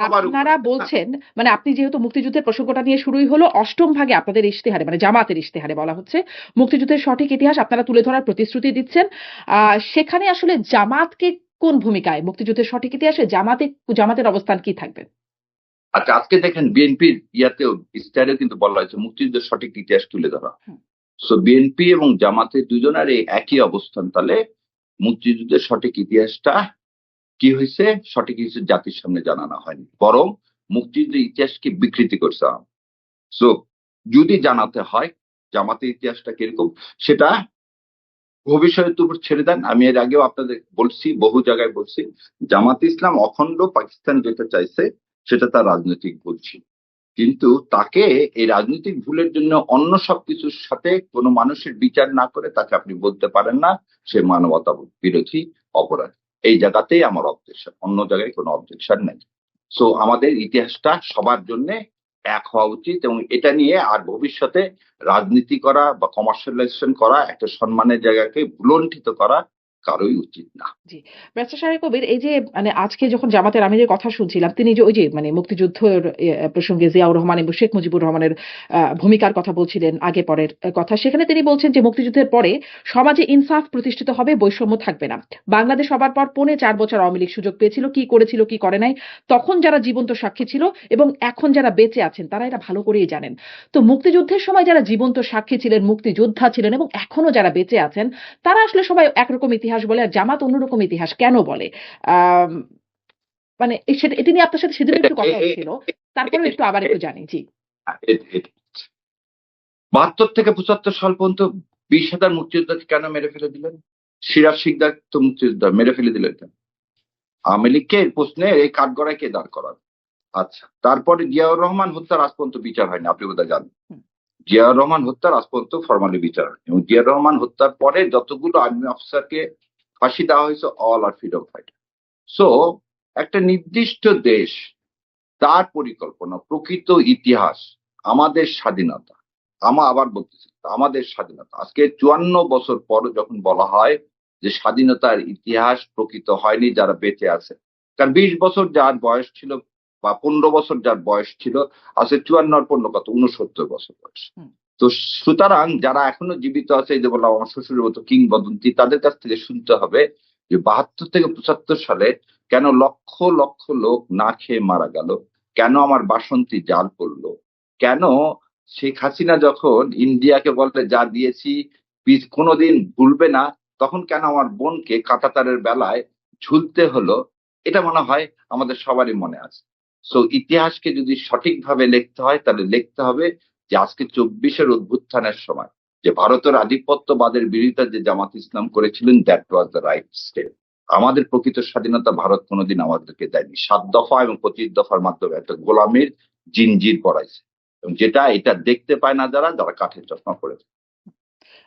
আপনারা বলছেন মানে আপনি যেহেতু মুক্তিযুদ্ধের প্রসঙ্গটা নিয়ে শুরুই হলো অষ্টম ভাগে আপনাদের ইশতেহারে মানে জামাতের ইশতেহারে বলা হচ্ছে মুক্তিযুদ্ধের সঠিক ইতিহাস আপনারা তুলে ধরার প্রতিশ্রুতি দিচ্ছেন। সেখানে আসলে জামাতকে কোন ভূমিকায় মুক্তিযুদ্ধের সঠিক ইতিহাসে জামাতে জামাতের অবস্থান কি থাকবে? আচ্ছা আজকে দেখেন বিএনপির ইয়াতেও ইস্তাহারেও কিন্তু বলা হয়েছে মুক্তিযুদ্ধের সঠিক ইতিহাস তুলে ধরা। সো বিএনপি এবং জামাতে দুজনের এই একই অবস্থান তাহলে মুক্তিযুদ্ধের সঠিক ইতিহাসটা কি হয়েছে? সঠিক কিছু জাতির সামনে জানানো হয়নি। বরং মুক্তিযুদ্ধের ইতিহাসকে বিকৃতি করছে। সো যদি জানাতে হয়, জামাতের ইতিহাসটা কীরকম, সেটা ভবিষ্যতের উপর ছেড়ে দেন। আমি এর আগেও আপনাদের বলছি, বহু জায়গায় বলছি, জামাত ইসলাম অখণ্ড পাকিস্তান যেটা চাইছে, সেটা তার রাজনৈতিক ভুল ছিল। কিন্তু তাকে এই রাজনৈতিক ভুলের জন্য অন্য সবকিছুর সাথে কোনো মানুষের বিচার না করে তাকে আপনি বলতে পারেন না, সে মানবতা বিরোধী অপরাধ। এই জায়গাতেই আমার অবজেকশন, অন্য জায়গায় কোনো অবজেকশন নেই। সো আমাদের ইতিহাসটা সবার জন্য এক হওয়া উচিত এবং এটা নিয়ে আর ভবিষ্যতে রাজনীতি করা বা কমার্শিয়ালাইজেশন করা, একটা সম্মানের জায়গাকে ভুলণ্ঠিত করা কারোই উচিত না। ব্যারিস্টার সাহেব কবির, এই যে মানে আজকে যখন জামাতের আমিরের কথা শুনছিলাম, তিনি যে ওই যে মানে মুক্তিযুদ্ধের প্রসঙ্গে জিয়াউর রহমান এবং শেখ মুজিবুর রহমানের ভূমিকার কথা বলছিলেন, আগে পরের কথা, সেখানে তিনি বলছেন যে মুক্তিযুদ্ধের পরে সমাজে ইনসাফ প্রতিষ্ঠিত হবে, বৈষম্য থাকবে না। বাংলাদেশ হবার পর পৌনে চার বছর আওয়ামী লীগ সুযোগ পেয়েছিল, কি করেছিল, কি করে নাই, তখন যারা জীবন্ত সাক্ষী ছিল এবং এখন যারা বেঁচে আছেন, তারা এটা ভালো করেই জানেন। তো মুক্তিযুদ্ধের সময় যারা জীবন্ত সাক্ষী ছিলেন, মুক্তিযোদ্ধা ছিলেন এবং এখনও যারা বেঁচে আছেন, তারা আসলে সবাই একরকম ইতিহাস বলে আর জামাত অন্যরকম ইতিহাস কেন বলে? মানে সেটা এটি নিয়ে আপনার সাথে সেদিন একটু কথা হচ্ছিল তারপরে একটু আবার একটু জানি জি। বাহাত্তর থেকে পঁচাত্তর সাল পর্যন্ত বিশ হাজার মুক্তিযোদ্ধাকে কেন মেরে ফেলে দিলেন? সিরাজ শিকদার তো মুক্তিযোদ্ধা মেরে ফেলে দিলেন কেন আওয়ামী লীগকে এর প্রশ্নে এই কাঠগড়ায় কে দাঁড় করাবে আচ্ছা তারপরে জিয়াউর রহমান হত্যার আজ পর্যন্ত বিচার হয়নি আপনি বোধহয় জানেন। জিয়াউর রহমান হত্যার আজ পর্যন্ত ফর্মালি বিচার হয়নি এবং জিয়াউর রহমান হত্যার পরে যতগুলো আর্মি অফিসারকে ফাঁসি দেওয়া হয়েছে all are freedom fighter so একটা নির্দিষ্ট দেশ, তার পরিকল্পনা, প্রকৃত ইতিহাস, আমাদের স্বাধীনতা। আমা আবার বলতেছি, আমাদের স্বাধীনতা। আজকে চুয়ান্ন বছর পর যখন বলা হয় যে স্বাধীনতার ইতিহাস প্রকৃত হয়নি, যারা বেঁচে আছে। কারণ বিশ বছর যার বয়স ছিল বা পনেরো বছর যার বয়স ছিল আজকে চুয়ান্নর পনেরো কত? উনসত্তর বছর বয়স। তো সুতরাং যারা এখনও জীবিত আছে এই যে বললাম আমার শ্বশুরের মতো কিংবদন্তি তাদের কাছ থেকে শুনতে হবে যে বাহাত্তর থেকে পঁচাত্তর সালে কেন লক্ষ লক্ষ লোক না খেয়ে মারা গেল? কেন আমার বাসন্তী জাল পড়ল? কেন শেখ হাসিনা যখন ইন্ডিয়াকে বলতে যা দিয়েছি কোনোদিন ভুলবে না তখন কেন আমার বোনকে কাঁটাতারের বেলায় ঝুলতে হলো? এটা মনে হয় আমাদের সবারই মনে আছে। সো ইতিহাসকে যদি সঠিকভাবে লিখতে হয়, তাহলে লিখতে হবে যে আজকে চব্বিশের অভ্যুত্থানের সময়, যে ভারতের আধিপত্যবাদের বিরোধিতা যে জামাত ইসলাম করেছিলেন that was the right step আমাদের প্রকৃত স্বাধীনতা ভারত কোনোদিন আমাদেরকে দেয়নি। সাত দফা এবং পঁচিশ দফার মাধ্যমে একটা গোলামের জিনজির পড়াইছে। এবং যেটা এটা দেখতে পায় না যারা যারা কাঠের চশমা পড়েছে।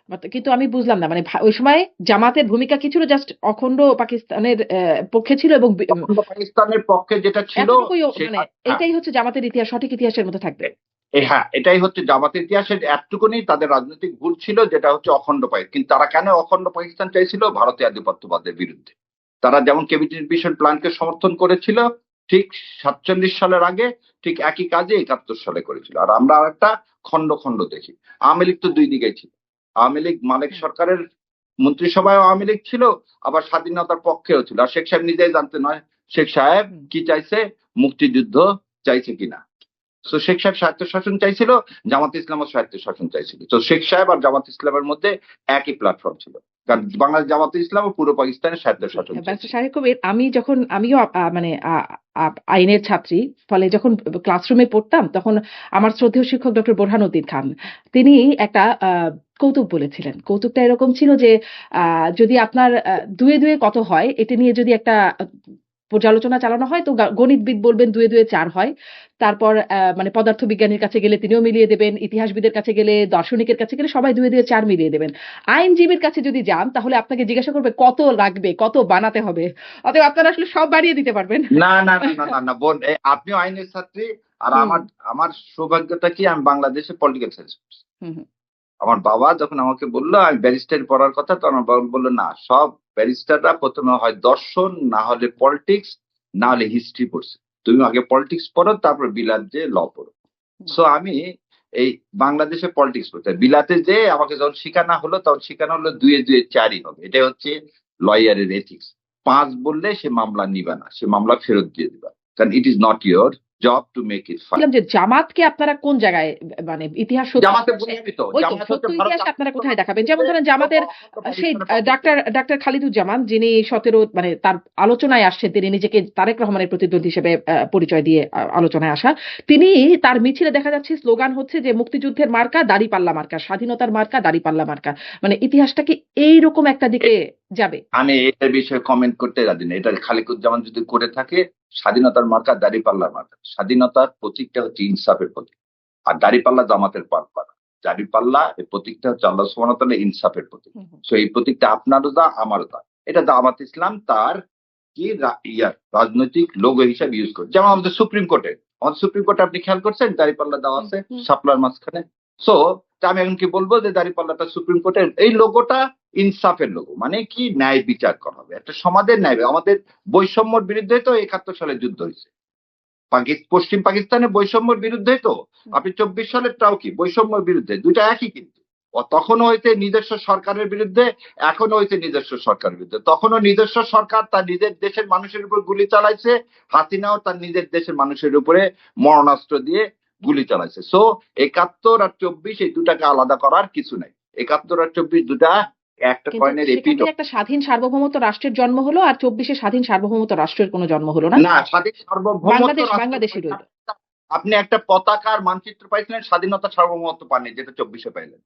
কিন্তু আমি বুঝলাম না মানে ওই সময় জামাতের ভূমিকা কি ছিল? জাস্ট অখণ্ড পাকিস্তানের পক্ষে ছিল এবং পাকিস্তানের পক্ষে যেটা ছিল মানে হ্যাঁ, এটাই হচ্ছে জামাতের ইতিহাস সঠিক ইতিহাসের মধ্যে থাকবে। হ্যাঁ এটাই হচ্ছে জামাতের ইতিহাসের এতটুকুনি তাদের রাজনৈতিক ভুল ছিল যেটা হচ্ছে অখণ্ড পাকিস্তান। কিন্তু তারা কেন অখণ্ড পাকিস্তান চাইছিল? ভারতীয় আধিপত্যবাদের বিরুদ্ধে। তারা যেমন কেবিনেট মিশন প্ল্যানকে সমর্থন করেছিল ঠিক সাতচল্লিশ সালের আগে ঠিক একই কাজে একাত্তর সালে করেছিল। আর আমরা একটা খণ্ড খণ্ড দেখি। আওয়ামী লীগ তো দুই দিকেই ছিল। আওয়ামী লীগ মালিক সরকারের মন্ত্রিসভায় আওয়ামী লীগ ছিল আবার স্বাধীনতার পক্ষেও ছিল। আর শেখ সাহেব নিজেই জানতে নয় শেখ সাহেব কি চাইছে? মুক্তিযুদ্ধ চাইছে কিনা? তো শেখ সাহেব স্বায়ত্ত শাসন চাইছিল জামাত ইসলামও স্বায়ত্ত শাসন চাইছিল। তো শেখ সাহেব আর জামাত ইসলামের মধ্যে একই প্ল্যাটফর্ম ছিল। কারণ বাংলাদেশ জামাত ইসলাম ও পুরো পাকিস্তানের স্বায়ত্ত শাসন ব্যারিস্টার চাইছিল। সাহেব কবির আমি যখন আমিও মানে আইনের ছাত্রী ফলে যখন ক্লাসরুমে পড়তাম তখন আমার শ্রদ্ধেয় শিক্ষক ডক্টর বোরহানুদ্দিন খান তিনি একটা আহ, কৌতুক বলেছিলেন কৌতুকটা এরকম ছিল যে আহ, যদি আপনার দুয়ে দুয়ে কত হয় এটা নিয়ে যদি একটা পর্যালোচনা চালানো হয়। তো গণিতবিদ বলবেন দুয়ে দুয়ে চার হয়। তারপর মানে পদার্থবিজ্ঞানীর কাছে গেলে তিনিও মিলিয়ে দেবেন ইতিহাসবিদের কাছে গেলে দার্শনিকের কাছে গেলে সবাই দুয়ে দুয়ে চার মিলিয়ে দেবেন। আইনজীবীর কাছে যদি যান তাহলে আপনাকে জিজ্ঞাসা করবে কত লাগবে কত বানাতে হবে। অতএব আপনারা আসলে সব বাড়িয়ে দিতে পারবেন। না না না না না না বোন আপনিও আইনের ছাত্রী আর আমার আমার সৌভাগ্যটা কি আমি বাংলাদেশে পলিটিক্যাল সায়েন্স হুম হুম। আমার বাবা যখন আমাকে বলল আমি ব্যারিস্টার পড়ার কথা তখন আমার বাবা বলল না সব ব্যারিস্টাররা প্রথমে হয় দর্শন না হলে পলিটিক্স না হলে হিস্ট্রি পড়ছে তুমি আগে পলিটিক্স পড়ো তারপর বিলাত যে ল পড়ো সো আমি এই বাংলাদেশে পলিটিক্স পড়তে বিলাতে যে আমাকে যখন শিখানো হলো তখন শিখানো হলো দুয়ে দুয়ে চারই হবে। এটা হচ্ছে লয়ারের এথিক্স পাঁচ বললে সে মামলা নিবে না সে মামলা ফেরত দিয়ে দিবা। কারণ it is not your job to make it fine যে জামাতকে আপনারা কোন জায়গায় মানে ইতিহাস জামাতে আছে? বলি আমি তো ওই তো জামাত সত্য ইতিহাস আপনারা কোথায় দেখাবেন? যেমন ধরেন জামাতের সেই ডাক্তার ডাক্তার খালিদুজ্জামান যিনি সতেরো মানে তার আলোচনায় আসছেন তিনি নিজেকে তারেক রহমানের প্রতিদ্বন্দ্বী হিসেবে পরিচয় দিয়ে আলোচনায় আসা। তিনি তার মিছিলে দেখা যাচ্ছে স্লোগান হচ্ছে যে মুক্তিযুদ্ধের মার্কা দাড়ি পাল্লা মার্কা স্বাধীনতার মার্কা দাড়ি পাল্লা মার্কা। মানে ইতিহাসটা কি এইরকম একটা দিকে যাবে। আমি এটার বিষয়ে কমেন্ট করতে রাজি না। এটা খালিকুজ্জামান যদি করে থাকে স্বাধীনতার মার্কা দাড়িপাল্লার মার্কা। স্বাধীনতার প্রতীকটা হচ্ছে ইনসাফের প্রতীক। আর দাড়িপাল্লা জামাতের পাল্লা দাড়িপাল্লা এই প্রতীকটা হচ্ছে আল্লাহ সুবহানাহু ইনসাফের প্রতীক। সো এই প্রতীকটা আপনারও দা আমারও দা। এটা জামাত ইসলাম তার কি ইয়ার রাজনৈতিক লোগো হিসাবে ইউজ করে। যেমন আমাদের সুপ্রিম কোর্টে আমাদের সুপ্রিম কোর্টে আপনি খেয়াল করছেন দাড়িপাল্লা দেওয়া আছে। সাপলার মাঝখানে। সো আমি এখন কি বলব যে দাড়িপাল্লাটা সুপ্রিম কোর্টের এই লোগোটা ইনসাফের লোগো মানে কি ন্যায় বিচার করা হবে? একটা সমাজের ন্যায় আমাদের বৈষম্যর বিরুদ্ধে তো একাত্তর সালে যুদ্ধ হয়েছে। পশ্চিম পাকিস্তানের বৈষম্যর বিরুদ্ধে তো? আপনি চব্বিশ সালেরটাও কি? বৈষম্যর বিরুদ্ধে দুটা একই কিন্তু। ও তখনও হয়েছে নিজস্ব সরকারের বিরুদ্ধে এখনও হয়েছে নিজস্ব সরকারের বিরুদ্ধে। তখনও নিজস্ব সরকার তার নিজের দেশের মানুষের উপর গুলি চালাইছে হাসিনাও তার নিজের দেশের মানুষের উপরে মরণাস্ত্র দিয়ে গুলি চালাইছে। সো একাত্তর আর চব্বিশ এই দুটাকে আলাদা করার কিছু নাই। একাত্তর আর চব্বিশ দুটা একটা কয়েনের সেখান একটা স্বাধীন সার্বভৌমত্ব রাষ্ট্রের জন্ম হলো আর চব্বিশে স্বাধীন সার্বভৌমত্ব রাষ্ট্রের কোনো জন্ম হলো না। না স্বাধীন সার্বভৌমত্ব বাংলাদেশ রইল। আপনি একটা পতাকার মানচিত্র পাইছিলেন স্বাধীনতা সার্বভৌমত্ব পাননি যেটা চব্বিশে পাইলেন।